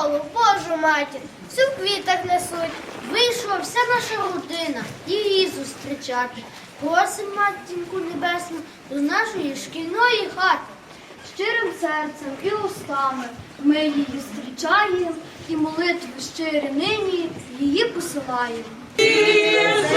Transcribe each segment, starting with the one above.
школу, Божу матір, всю в квітах несуть. Вийшла вся наша родина її зустрічати. Просим матінку небесну до нашої шкільної хати. Щирим серцем і устами ми її зустрічаємо і молитви щирі нині її посилаємо. Христос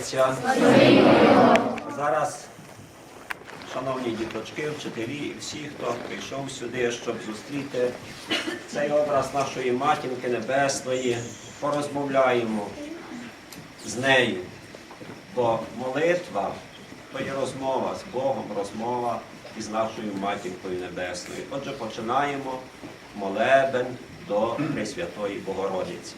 рождається. Зараз, шановні діточки, вчителі і всі, хто прийшов сюди, щоб зустріти цей образ нашої матінки Небесної, порозмовляємо з нею. Бо молитва то є розмова з Богом, розмова із нашою матінкою Небесною. Отже, починаємо молебен до Пресвятої Богородиці.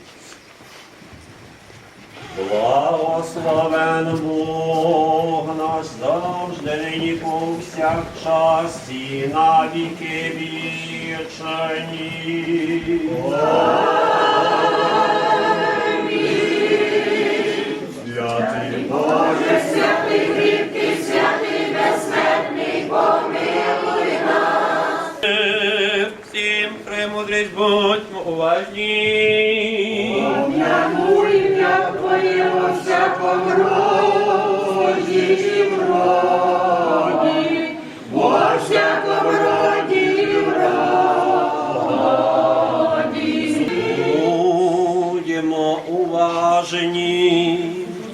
Благословен Бог наш завжди нині повсякчас і на віки вічні. Святий Боже, всім премудрість будьмо уважні.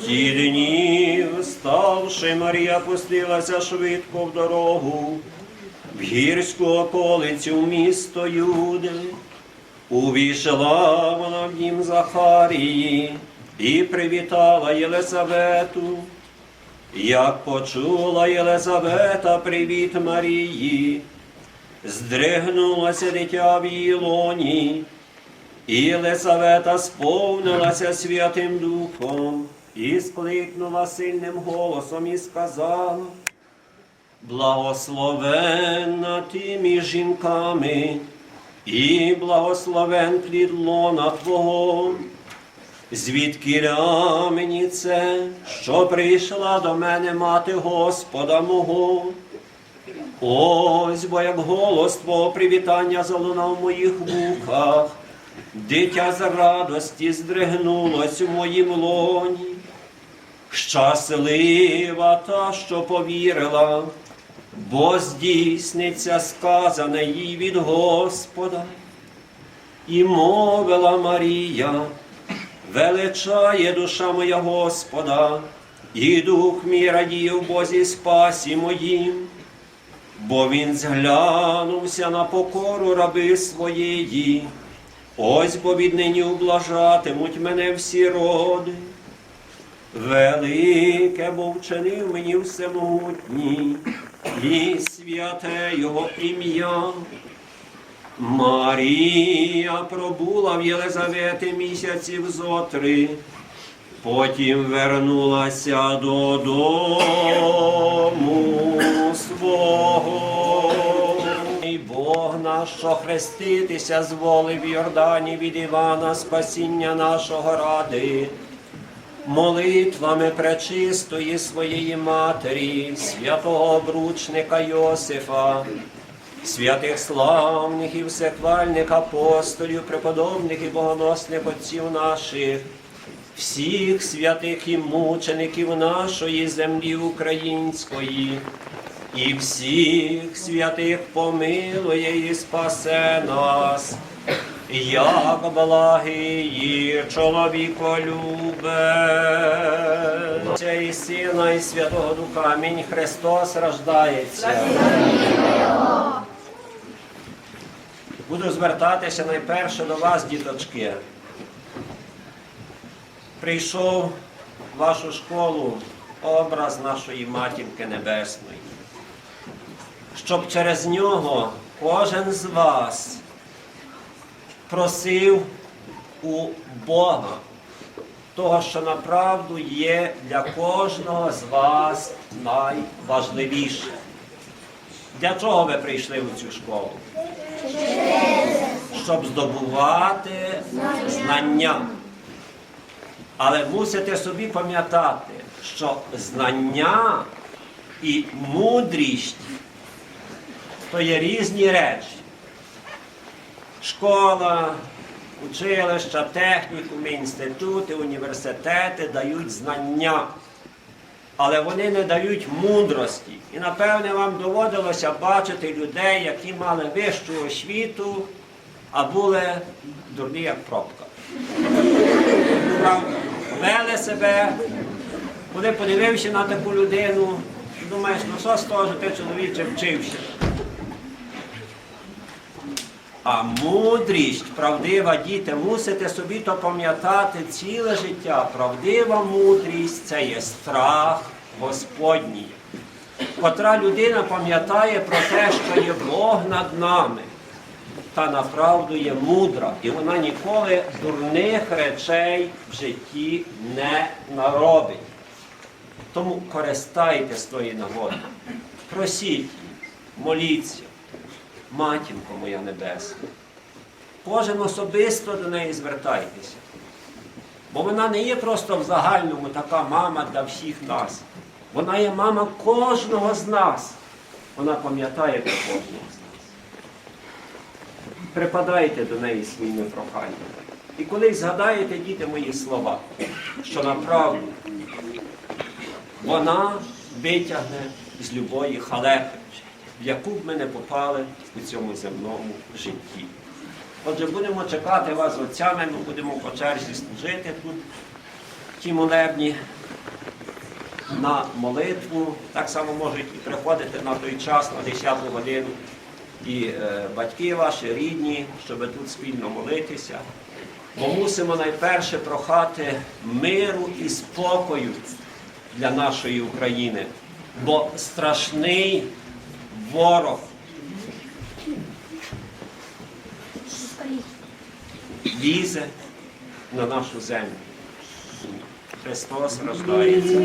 Ті дні, вставши, Марія пустилася швидко в дорогу, в гірську околицю місто Юди. Увійшла вона в дім Захарії і привітала Єлисавету. Як почула Єлизавета привіт Марії, здригнулося дитя в її лоні, і Єлизавета сповнилася Святим Духом і скликнула сильним голосом і сказала, Благословенна ти між жінками, і благословен плід лона Твого. Звідки мені це, що прийшла до мене мати Господа мого? Ось, бо як голос Твого привітання залунав в моїх вухах, дитя з радості здригнулось у моїм лоні. Щаслива та, що повірила, бо здійсниться сказане їй від Господа. І мовила Марія, величає душа моя Господа, і дух мій радіє в Бозі спасі моїм, бо він зглянувся на покору раби своєї, ось бо віднині ублажатимуть мене всі роди. Велике бо вчинив мені всемогутній, і святе його ім'я. Марія пробула в Єлизавети місяців зотри, потім вернулася додому свого. І Бог наш, що хреститися зволив в Йордані від Івана, спасіння нашого ради. Молитвами пречистої своєї матері, святого обручника Йосифа, святих славних і всехвальних апостолів, преподобних і богоносних отців наших, всіх святих і мучеників нашої землі української, і всіх святих помилує і спасе нас. Як благий чоловіколюбе, Отця і Сина, і Святого Духа. Амінь. Христос рождається. Буду звертатися найперше до вас, діточки. Прийшов в вашу школу образ нашої матінки Небесної, щоб через нього кожен з вас просив у Бога того, що направду є для кожного з вас найважливіше. Для чого ви прийшли у цю школу? Щоб здобувати знання. Але мусите собі пам'ятати, що знання і мудрість то є різні речі. Школа, училища, технікуми, інститути, університети дають знання, але вони не дають мудрості. І напевне вам доводилося бачити людей, які мали вищу освіту, а були дурні як пробка. Вели себе. Коли подивився на таку людину, думаєш, ну що з того, що ти чоловіче вчився? А мудрість, правдива діти, мусите собі то пам'ятати ціле життя. Правдива мудрість це є страх Господній. Котра людина пам'ятає про те, що є Бог над нами, та направду є мудра, і вона ніколи дурних речей в житті не наробить. Тому користайтесь тої нагоди. Просіть, моліться, матінко моя небесна. Кожен особисто до неї звертайтеся. Бо вона не є просто в загальному така мама для всіх нас. Вона є мама кожного з нас. Вона пам'ятає про кожного з нас. Припадайте до неї своїми проханнями. І коли згадаєте, діти, мої слова, що направду вона витягне з любої халепи, в яку б ми не попали у цьому земному житті. Отже, будемо чекати вас отцями, ми будемо по черзі служити тут, в тій молебні, на молитву. Так само можуть і приходити на той час, на 10 годину, і е, батьки ваші, рідні, щоб тут спільно молитися. Бо мусимо найперше прохати миру і спокою для нашої України. Бо страшний ворог лізе на нашу землю. Христос рождається.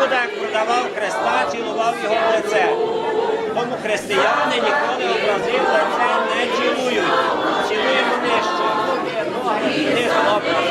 Юдак продавав Хреста, цілував його в лице. Тому християни ніколи образив лице не цілують. Цілуємо нижче. Ноги образом.